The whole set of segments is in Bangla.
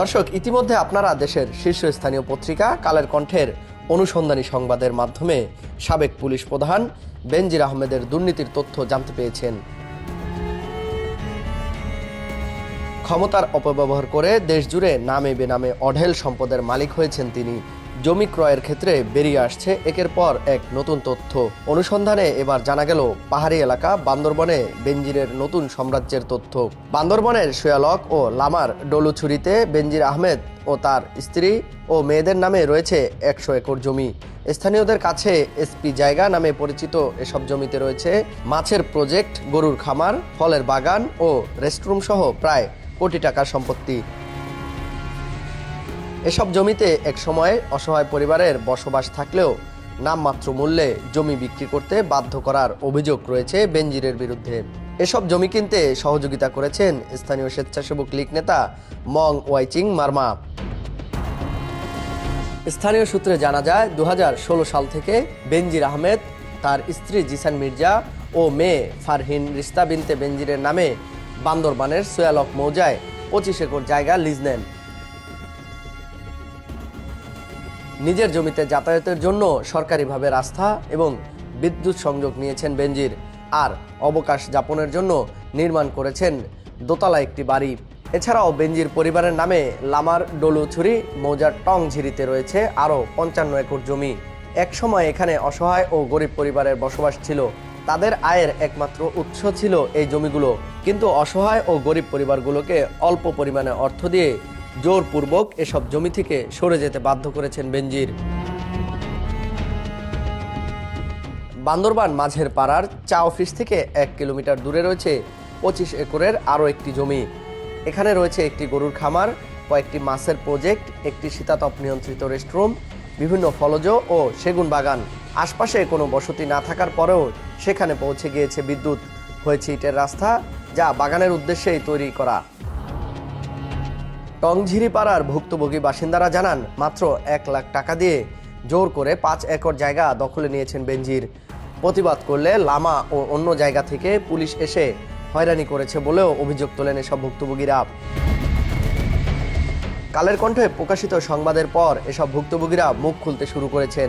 দর্শক, ইতিমধ্যে আপনারা দেশের শীর্ষস্থানীয় পত্রিকা কালের কণ্ঠের অনুসন্ধানী সংবাদের মাধ্যমে সাবেক পুলিশ প্রধান বেনজির আহমেদের দুর্নীতির তথ্য জানতে পেয়েছেন। ক্ষমতার অপব্যবহার করে দেশজুড়ে নামে বেনামে অঢেল সম্পদের মালিক হয়েছেন তিনি। জমি ক্রয়ের ক্ষেত্রে বেরিয়ে আসছে একের পর এক নতুন তথ্য। অনুসন্ধানে এবার জানা গেল, পাহাড়ি এলাকা বান্দরবনে বেনজিরের নতুন সাম্রাজ্যের তথ্য। বান্দরবনের সোয়ালক ও লামার ডলুছুরিতে বেনজির আহমেদ ও তার স্ত্রী ও মেয়েদের নামে রয়েছে একশো একর জমি। স্থানীয়দের কাছে এসপি জায়গা নামে পরিচিত এসব জমিতে রয়েছে মাছের প্রজেক্ট, গরুর খামার, ফলের বাগান ও রেস্টরুম সহ প্রায় কোটি টাকার সম্পত্তি। এসব জমিতে এক সময় অসহায় পরিবারের বসবাস থাকলেও নামমাত্র মূল্যে জমি বিক্রি করতে বাধ্য করার অভিযোগ রয়েছে বেনজিরের বিরুদ্ধে। এসব জমি কিনতে সহযোগিতা করেছেন স্থানীয় স্বেচ্ছাসেবক লীগ নেতা মং ওয়াইচিং মার্মা। স্থানীয় সূত্রে জানা যায় দু হাজার ষোলো সাল থেকে বেনজির আহমেদ, তার স্ত্রী জিসান মির্জা ও মেয়ে ফারহিন রিস্তা বিনতে বেনজিরের নামে বান্দরবানের সোয়ালক মৌজায় পঁচিশ একর জায়গা লিজ নেন। নিজের জমিতে যাতায়াতের জন্য সরকারিভাবে রাস্তা এবং বিদ্যুৎ সংযোগ নিয়েছেন বেনজির। আর অবকাশ যাপনের জন্য নির্মাণ করেছেন দোতলা একটি বাড়ি। এছাড়াও বেনজির পরিবারের নামে লামার ডলুছুরি মৌজার টং ঝিরিতে রয়েছে আরও পঞ্চান্ন একর জমি। একসময় এখানে অসহায় ও গরিব পরিবারের বসবাস ছিল। তাদের আয়ের একমাত্র উৎস ছিল এই জমিগুলো। কিন্তু অসহায় ও গরিব পরিবারগুলোকে অল্প পরিমাণে অর্থ দিয়ে জোরপূর্বক এসব জমি থেকে সরে যেতে বাধ্য করেছেন বেনজির। বান্দরবান মাঝের পাড়ার চা অফিস থেকে এক কিলোমিটার দূরে রয়েছে পঁচিশ একরের আরও একটি জমি। এখানে রয়েছে একটি গরুর খামার, কয়েকটি মাছের প্রজেক্ট, একটি শীতাতপ নিয়ন্ত্রিত রেস্টরুম, বিভিন্ন ফলজ ও সেগুন বাগান। আশপাশে কোনো বসতি না থাকার পরেও সেখানে পৌঁছে গিয়েছে বিদ্যুৎ। হয়েছে ইটের রাস্তা, যা বাগানের উদ্দেশ্যেই তৈরি করা। টংঝিরি পাড়ার ভুক্তভোগী বাসিন্দারা জানান, মাত্র এক লাখ টাকা দিয়ে জোর করে পাঁচ একর জায়গা দখলে নিয়েছেন বেনজির। প্রতিবাদ করলে লামা ও অন্য জায়গা থেকে পুলিশ এসে হয়রানি করেছে বলেও অভিযোগ তোলেন এসব ভুক্তভোগীরা। কালের কণ্ঠে প্রকাশিত সংবাদের পর এসব ভুক্তভোগীরা মুখ খুলতে শুরু করেছেন।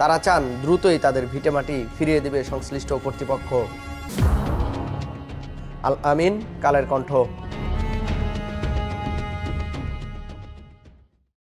তারা চান দ্রুতই তাদের ভিটেমাটি ফিরিয়ে দেবে সংশ্লিষ্ট কর্তৃপক্ষ। আল আমিন, কালের কণ্ঠ।